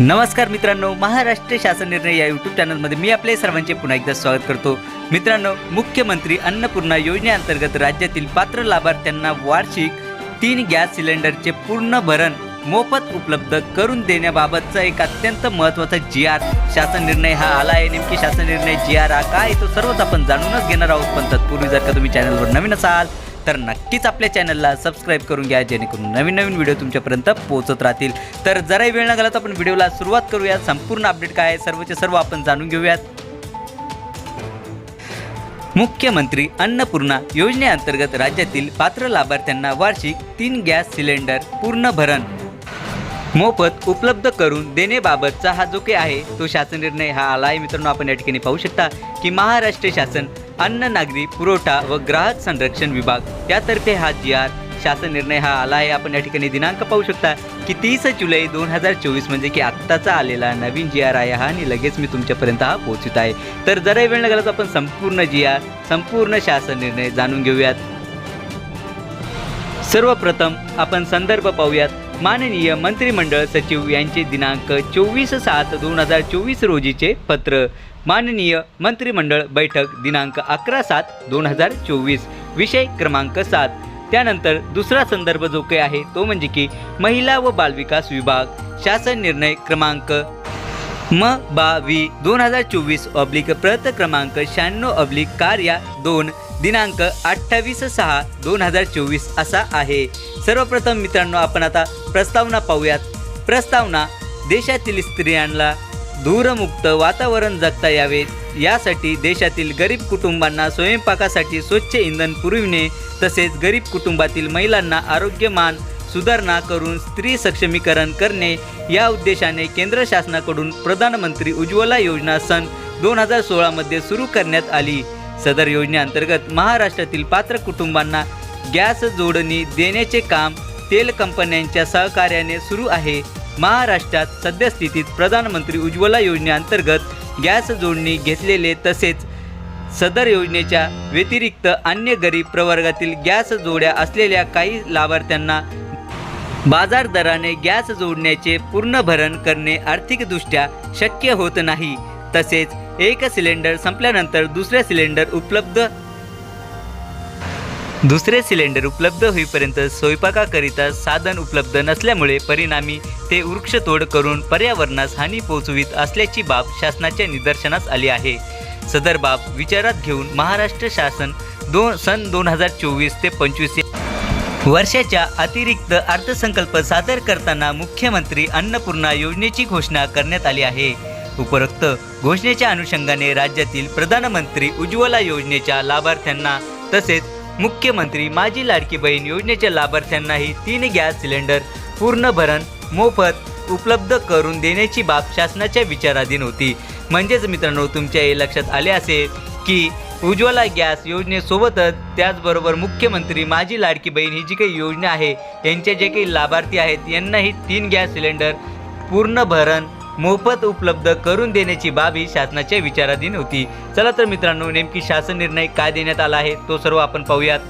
नमस्कार मित्रांनो महाराष्ट्र शासन निर्णय या यूट्यूब चॅनलमध्ये मी आपले सर्वांचे पुन्हा एकदा स्वागत करतो. मित्रांनो मुख्यमंत्री अन्नपूर्णा योजनेअंतर्गत राज्यातील पात्र लाभार्थ्यांना वार्षिक तीन गॅस सिलेंडरचे पूर्ण भरण मोफत उपलब्ध करून देण्याबाबतचा एक अत्यंत महत्त्वाचा जी आर शासन निर्णय हा आला आहे. नेमकी शासन निर्णय जी आर हा काय तो सर्वच आपण जाणूनच घेणार आहोत. पण तत्पूर्वी जर का तुम्ही चॅनलवर नवीन असाल तर नक्कीच आपल्या चॅनलला सबस्क्राईब करून घ्या जेणेकरून नवीन नवीन व्हिडिओ तुमच्यापर्यंत पोहोचत राहतील. तर जराही वेळ न घालत आपण व्हिडिओला सुरुवात करूया संपूर्ण अपडेट काय आहे सर्वचे सर्व आपण जाणून घेऊयात. मुख्यमंत्री अन्नपूर्णा योजनेअंतर्गत राज्यातील पात्र लाभार्थ्यांना वार्षिक तीन गॅस सिलेंडर पूर्ण भरण. मोफत उपलब्ध करून देण्याबाबतचा हा जो काही आहे तो शासन निर्णय हा आला आहे मित्रांनो आपण या ठिकाणी पाहू शकता की महाराष्ट्र शासन अन्न नागरी पुरवठा व ग्राहक संरक्षण विभाग. यातर्फे हा जी आर शासन निर्णय हा आला आहे. आपण या ठिकाणी दिनांक पाहू शकता की तीस जुलै दोन हजार चोवीस म्हणजे की आत्ताचा आलेला नवीन जी आर आहे हा आणि लगेच मी तुमच्यापर्यंत हा पोहोचत आहे. तर जरा वेळ न आपण संपूर्ण जी आर संपूर्ण शासन निर्णय जाणून घेऊयात. सर्वप्रथम आपण संदर्भ पाहूयात. माननीय मंत्रिमंडळ सचिव यांचे दिनांक चोवीस सात दोन हजार चोवीस रोजीचे पत्र. माननीय मंत्रिमंडळ बैठक दिनांक अकरा सात दोन हजार चोवीस विषय क्रमांक सात. त्यानंतर दुसरा संदर्भ जो काही आहे तो म्हणजे की महिला व बालविकास विभाग शासन निर्णय क्रमांक म बा वी दोन हजार चोवीस ऑब्लिक प्रत क्रमांक शहाण्णव ऑब्लिक कार्या दोन दिनांक अठ्ठावीस सहा दोन हजार चोवीस असा आहे. सर्वप्रथम मित्रांनो आपण आता प्रस्तावना पाहूयात. प्रस्तावना देशातील स्त्रियांना धूरमुक्त वातावरण जगता यावे. यासाठी देशातील गरीब कुटुंबांना स्वयंपाकासाठी स्वच्छ इंधन पुरविणे तसेच गरीब कुटुंबातील महिलांना आरोग्यमान सुधारणा करून स्त्री सक्षमीकरण करणे. या उद्देशाने केंद्र शासनाकडून प्रधानमंत्री उज्ज्वला योजना सन दोन हजार सोळामध्ये सुरू करण्यात आली. सदर योजनेअंतर्गत महाराष्ट्रातील पात्र कुटुंबांना गॅस जोडणी देण्याचे काम तेल कंपन्यांच्या सहकार्याने सुरू आहे. महाराष्ट्रात सद्यस्थितीत प्रधानमंत्री उज्ज्वला योजनेअंतर्गत गॅस जोडणी घेतलेले तसेच सदर योजनेच्या व्यतिरिक्त अन्य गरीब प्रवर्गातील गॅस जोड्या असलेल्या काही लाभार्थ्यांना बाजार दराने गॅस जोडण्याचे पूर्ण भरण करणे आर्थिकदृष्ट्या शक्य होत नाही. तसेच एक सिलेंडर संपल्यानंतर दुसरे सिलेंडर उपलब्ध. दुसरे सिलेंडर उपलब्ध होईपर्यंत स्वयंपाकाकरिता साधन उपलब्ध नसल्यामुळे परिणामी ते वृक्षतोड करून पर्यावरणास हानी पोहोचवित असल्याची बाब शासनाच्या निदर्शनास आली आहे. सदर बाब विचारात घेऊन महाराष्ट्र शासन दोन सन दोन हजार चोवीस ते पंचवीस वर्षाच्या अतिरिक्त अर्थसंकल्प सादर करताना मुख्यमंत्री अन्नपूर्णा योजनेची घोषणा करण्यात आली आहे. उपरोक्त घोषणेच्या अनुषंगाने राज्यातील प्रधानमंत्री उज्ज्वला योजनेच्या लाभार्थ्यांना तसेच मुख्यमंत्री माझी लाडकी बहीण योजनेच्या लाभार्थ्यांनाही तीन गॅस सिलेंडर पूर्ण भरण मोफत उपलब्ध करून देण्याची बाब शासनाच्या विचाराधीन होती. म्हणजेच मित्रांनो तुमच्या हे लक्षात आले असेल की उज्ज्वला गॅस योजनेसोबतच त्याचबरोबर मुख्यमंत्री माझी लाडकी बहीण ही जी काही योजना आहे यांचे जे काही लाभार्थी आहेत यांनाही तीन गॅस सिलेंडर पूर्ण भरण मोफत उपलब्ध करून देण्याची बाबी शासनाच्या विचाराधीन होती. चला तर मित्रांनो नेमकी शासन निर्णय काय देण्यात आला आहे तो सर्व आपण पाहूयात.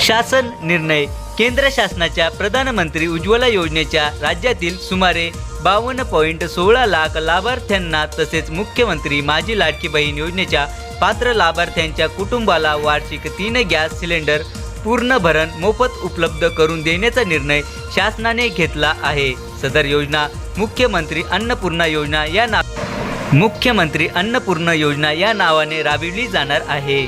शासन निर्णय केंद्र शासनाच्या प्रधानमंत्री उज्ज्वला योजनेच्या राज्यातील सुमारे बावन्न पॉईंट सोळा लाख लाभार्थ्यांना तसेच मुख्यमंत्री माझी लाडकी बहीण योजनेच्या पात्र लाभार्थ्यांच्या कुटुंबाला वार्षिक तीन गॅस सिलेंडर पूर्ण भरण मोफत उपलब्ध करून देण्याचा निर्णय शासनाने घेतला आहे. सदर योजना मुख्यमंत्री अन्नपूर्णा योजना या ना मुख्यमंत्री अन्नपूर्णा योजना या नावाने राबविली जाणार आहे.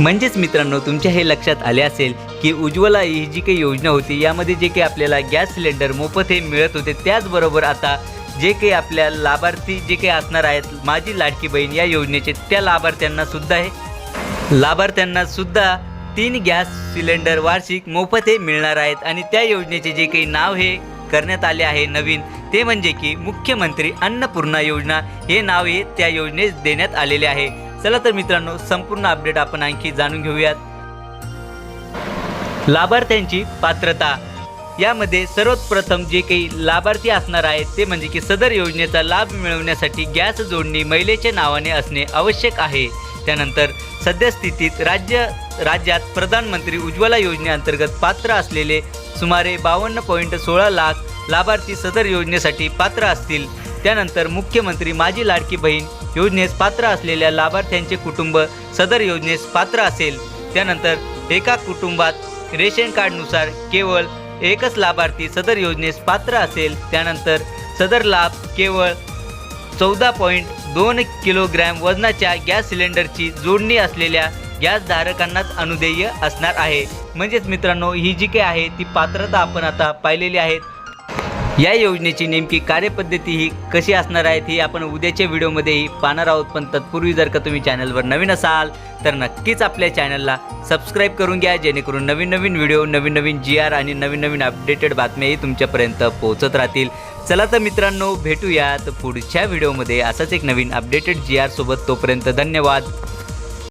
म्हणजेच मित्रांनो तुमच्या हे लक्षात आले असेल की उज्ज्वला ही जी काही योजना होती यामध्ये जे काही आपल्याला गॅस सिलेंडर मोफत हे मिळत होते त्याचबरोबर आता जे काही आपल्या लाभार्थी जे काही असणार आहेत माझी लाडकी बहीण या योजनेचे त्या लाभार्थ्यांना सुद्धा हे लाभार्थ्यांना सुद्धा तीन गॅस सिलेंडर वार्षिक मोफत हे मिळणार आहेत. आणि त्या योजनेचे जे काही नाव हे करण्यात आले आहे. नवीन ते म्हणजे की मुख्यमंत्री अन्नपूर्णा योजना हे नाव हे त्या योजनेस देण्यात आलेले आहे. चला तर मित्रांनो संपूर्ण अपडेट आपण आणखी जाणून घेऊयात. लाभार्थ्यांची पात्रता. यामध्ये सर्वप्रथम जे काही लाभार्थी असणार आहेत ते म्हणजे की सदर योजनेचा लाभ मिळवण्यासाठी गॅस जोडणी महिलेच्या नावाने असणे आवश्यक आहे. त्यानंतर सद्यस्थितीत राज्य राज्यात प्रधानमंत्री उज्ज्वला योजनेअंतर्गत पात्र असलेले सुमारे बावन्न पॉईंट सोळा लाख लाभार्थी सदर योजनेसाठी पात्र असतील. त्यानंतर मुख्यमंत्री माझी लाडकी बहीण योजनेस पात्र असलेल्या लाभार्थ्यांचे कुटुंब सदर योजनेस पात्र असेल. त्यानंतर एका कुटुंबात रेशन कार्डनुसार केवळ एकच लाभार्थी सदर योजनेस पात्र असेल. त्यानंतर सदर लाभ केवळ चौदा पॉईंट दोन किलोग्रॅम वजनाच्या गॅस सिलेंडरची जोडणी असलेल्या गॅसधारकांनाच अनुदेय असणार आहे. म्हणजेच मित्रांनो ही जी काही आहे ती पात्रता आपण आता पाहिलेली आहेत. या योजनेची नेमकी कार्यपद्धती ही कशी असणार आहे ही आपण उद्याच्या व्हिडिओमध्येही पाहणार आहोत. पण तत्पूर्वी जर का तुम्ही चॅनलवर नवीन असाल तर नक्कीच आपल्या चॅनलला सबस्क्राईब करून घ्या जेणेकरून नवीन नवीन व्हिडिओ नवीन नवीन जी आर आणि नवीन नवीन अपडेटेड बातम्याही तुमच्यापर्यंत पोहोचत राहतील. चला तर मित्रांनो भेटूयात पुढच्या व्हिडिओमध्ये. असाच एक नवीन अपडेटेड जी आर सोबत तोपर्यंत धन्यवाद.